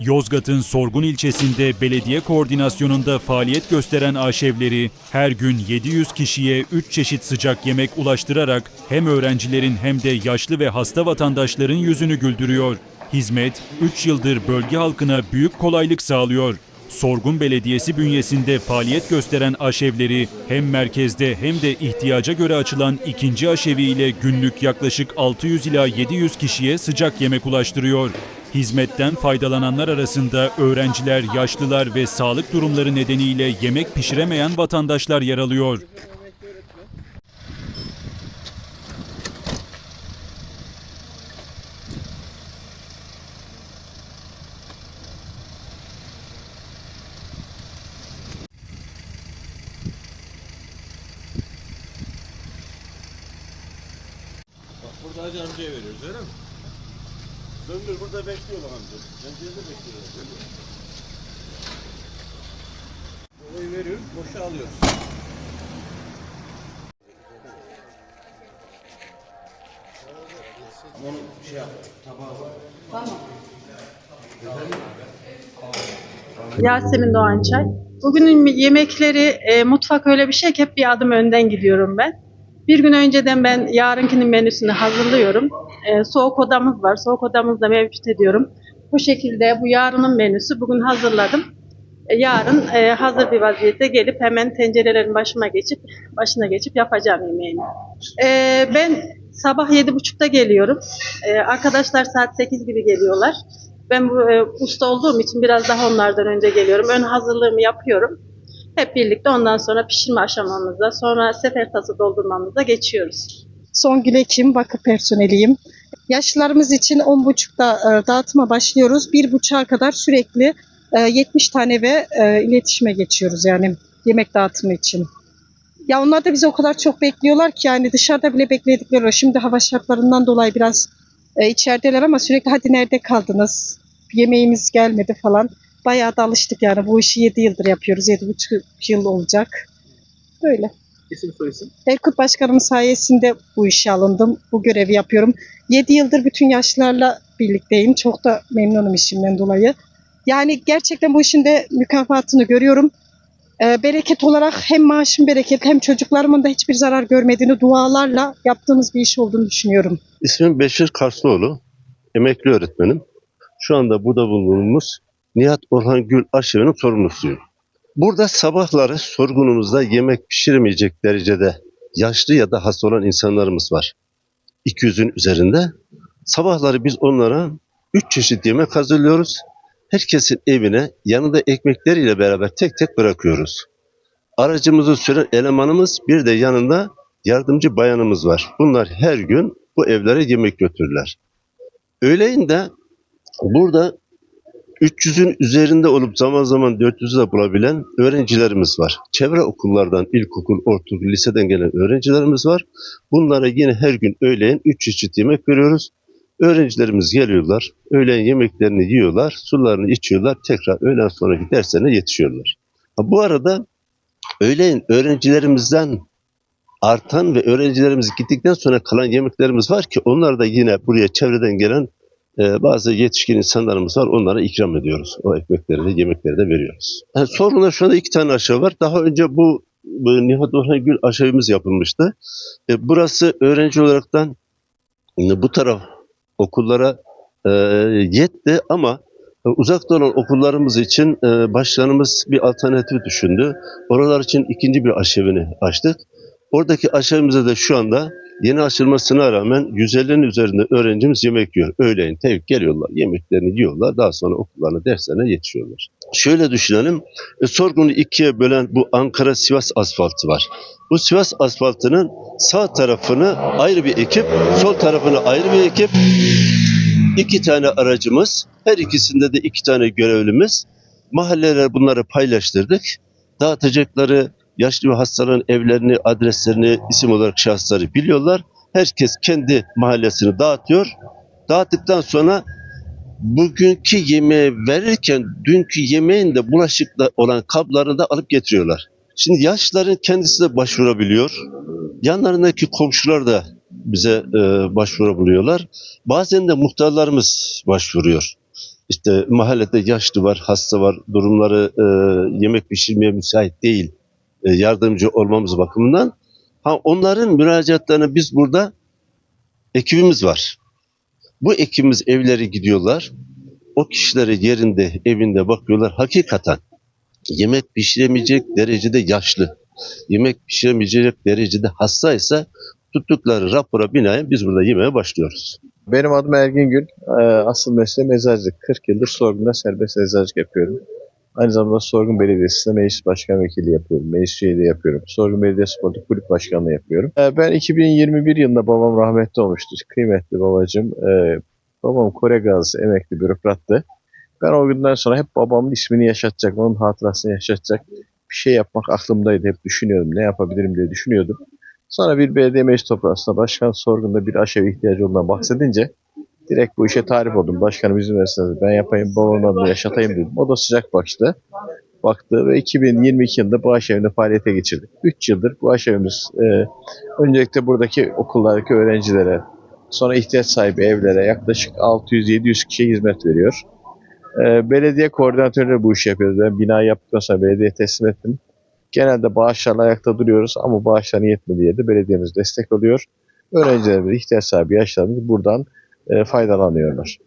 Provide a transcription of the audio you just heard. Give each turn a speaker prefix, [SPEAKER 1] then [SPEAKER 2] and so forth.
[SPEAKER 1] Yozgat'ın Sorgun ilçesinde belediye koordinasyonunda faaliyet gösteren aşevleri her gün 700 kişiye 3 çeşit sıcak yemek ulaştırarak hem öğrencilerin hem de yaşlı ve hasta vatandaşların yüzünü güldürüyor. Hizmet 3 yıldır bölge halkına büyük kolaylık sağlıyor. Sorgun Belediyesi bünyesinde faaliyet gösteren aşevleri hem merkezde hem de ihtiyaca göre açılan ikinci aşevi ile günlük yaklaşık 600 ila 700 kişiye sıcak yemek ulaştırıyor. Hizmetten faydalananlar arasında öğrenciler, yaşlılar ve sağlık durumları nedeniyle yemek pişiremeyen vatandaşlar yer alıyor.
[SPEAKER 2] Burada Hacı amcaya veriyoruz öyle mi? Zöngür burada bekliyor bak amca. Pencerede bekliyor. Olayı veriyoruz, boşa alıyoruz. Onu şey yap, tabağa bak.
[SPEAKER 3] Yasemin Doğançay. Bugünün yemekleri e, mutfak öyle bir şey ki hep bir adım önden gidiyorum ben. Bir gün önceden ben yarınkinin menüsünü hazırlıyorum. E, soğuk odamız var. Soğuk odamızda mevcut ediyorum. Bu şekilde bu yarının menüsü bugün hazırladım. E, yarın e, hazır bir vaziyette gelip hemen tencerelerin başıma geçip başına geçip yapacağım yemeğimi. E, ben sabah yedi buçukta geliyorum. E, arkadaşlar saat 8 gibi geliyorlar. Ben bu e, usta olduğum için biraz daha onlardan önce geliyorum. Ön hazırlığımı yapıyorum. Hep birlikte ondan sonra pişirme aşamamıza, sonra sefer tası doldurmamıza geçiyoruz.
[SPEAKER 4] Songül Ekim, vakıf personeliyim. Yaşlılarımız için 10.30'da e, dağıtıma başlıyoruz. 1.30'a kadar sürekli e, 70 tane ve e, iletişime geçiyoruz yani yemek dağıtımı için. Ya onlar da bizi o kadar çok bekliyorlar ki yani dışarıda bile bekledikleri. Şimdi hava şartlarından dolayı biraz e, içerideler ama sürekli hadi nerede kaldınız? Yemeğimiz gelmedi falan. Bayağı da alıştık yani bu işi 7 yıldır yapıyoruz. 7,5 yıl olacak. Böyle.
[SPEAKER 2] İsim soyisim.
[SPEAKER 4] Erkut Başkanım sayesinde bu işe alındım. Bu görevi yapıyorum. 7 yıldır bütün yaşlılarla birlikteyim. Çok da memnunum işimden dolayı. Yani gerçekten bu işin de mükafatını görüyorum. Ee, bereket olarak hem maaşım bereket hem çocuklarımın da hiçbir zarar görmediğini dualarla yaptığımız bir iş olduğunu düşünüyorum.
[SPEAKER 5] İsmim Beşir Karslıoğlu. Emekli öğretmenim. Şu anda burada bulunduğumuz Nihat Orhan Gül Aşevi'nin sorumlusuyum. Burada sabahları sorgunumuzda yemek pişiremeyecek derecede yaşlı ya da hasta olan insanlarımız var. 200'ün üzerinde. Sabahları biz onlara 3 çeşit yemek hazırlıyoruz. Herkesin evine yanında ekmekleriyle beraber tek tek bırakıyoruz. Aracımızı süren elemanımız bir de yanında yardımcı bayanımız var. Bunlar her gün bu evlere yemek götürürler. Öğleyin de burada 300'ün üzerinde olup zaman zaman 400'ü de bulabilen öğrencilerimiz var. Çevre okullardan, ilkokul, ortaokul, liseden gelen öğrencilerimiz var. Bunlara yine her gün öğleyin 3 çeşit yemek veriyoruz. Öğrencilerimiz geliyorlar, öğlen yemeklerini yiyorlar, sularını içiyorlar, tekrar öğlen sonraki derslerine yetişiyorlar. Bu arada öğleyin öğrencilerimizden artan ve öğrencilerimiz gittikten sonra kalan yemeklerimiz var ki onlar da yine buraya çevreden gelen e, bazı yetişkin insanlarımız var. Onlara ikram ediyoruz. O ekmekleri de yemekleri de veriyoruz. Yani sorunlar şu anda iki tane aşağı var. Daha önce bu, bu Nihat Orhan Gül aşağımız yapılmıştı. E, burası öğrenci olaraktan bu taraf okullara e, yetti ama e, uzakta olan okullarımız için e, başkanımız bir alternatif düşündü. Oralar için ikinci bir aşevini açtık. Oradaki aşevimize de şu anda yeni açılmasına rağmen 150'nin üzerinde öğrencimiz yemek yiyor. Öğleyin tevk geliyorlar, yemeklerini yiyorlar. Daha sonra okullarına, derslerine yetişiyorlar. Şöyle düşünelim, e, Sorgun'u ikiye bölen bu Ankara-Sivas asfaltı var. Bu Sivas asfaltının sağ tarafını ayrı bir ekip, sol tarafını ayrı bir ekip, iki tane aracımız, her ikisinde de iki tane görevlimiz. Mahalleler bunları paylaştırdık. Dağıtacakları yaşlı ve hastaların evlerini, adreslerini, isim olarak şahısları biliyorlar. Herkes kendi mahallesini dağıtıyor. Dağıttıktan sonra bugünkü yemeği verirken dünkü yemeğin de bulaşıkla olan kablarını da alıp getiriyorlar. Şimdi yaşlıların kendisi de başvurabiliyor. Yanlarındaki komşular da bize e, başvurabiliyorlar. Bazen de muhtarlarımız başvuruyor. işte mahallede yaşlı var, hasta var, durumları e, yemek pişirmeye müsait değil. E, yardımcı olmamız bakımından. Ha onların müracaatlarını biz burada ekibimiz var. Bu ekibimiz evleri gidiyorlar. O kişileri yerinde, evinde bakıyorlar. Hakikaten yemek pişiremeyecek derecede yaşlı, yemek pişiremeyecek derecede hastaysa tuttukları rapora binaen biz burada yemeye başlıyoruz.
[SPEAKER 6] Benim adım Ergin Gül. Ee, Asıl mesleğim eczacılık. 40 yıldır sorgunda serbest eczacılık yapıyorum. Aynı zamanda Sorgun Belediyesi'nde meclis başkan vekili yapıyorum. Meclis üyeliği yapıyorum. Sorgun Belediye Spor'da kulüp başkanlığı yapıyorum. Ee, Ben 2021 yılında babam rahmetli olmuştu. Kıymetli babacığım. Ee, Babam Kore gazisi emekli bürokrattı. Ben o günden sonra hep babamın ismini yaşatacak, onun hatırasını yaşatacak bir şey yapmak aklımdaydı. Hep düşünüyordum. Ne yapabilirim diye düşünüyordum. Sonra bir belediye meclis toplantısında başkan sorgunda bir aşevi ihtiyacı olduğundan bahsedince direkt bu işe tarif oldum. Başkanım izin verirseniz ben yapayım, babamın adını yaşatayım dedim. O da sıcak bakıştı. Baktı ve 2022 yılında bu aşevini faaliyete geçirdik. 3 yıldır bu aşevimiz e, öncelikle buradaki okullardaki öğrencilere, sonra ihtiyaç sahibi evlere yaklaşık 600-700 kişiye hizmet veriyor. E, belediye koordinatörü bu işi yapıyoruz. Ben binayı yaptıktan sonra belediye teslim ettim. Genelde bağışlarla ayakta duruyoruz ama bağışların yetmediği yerde belediyemiz destek oluyor. Öğrencilerimiz, ihtiyaç sahibi yaşlarımız buradan e, faydalanıyorlar.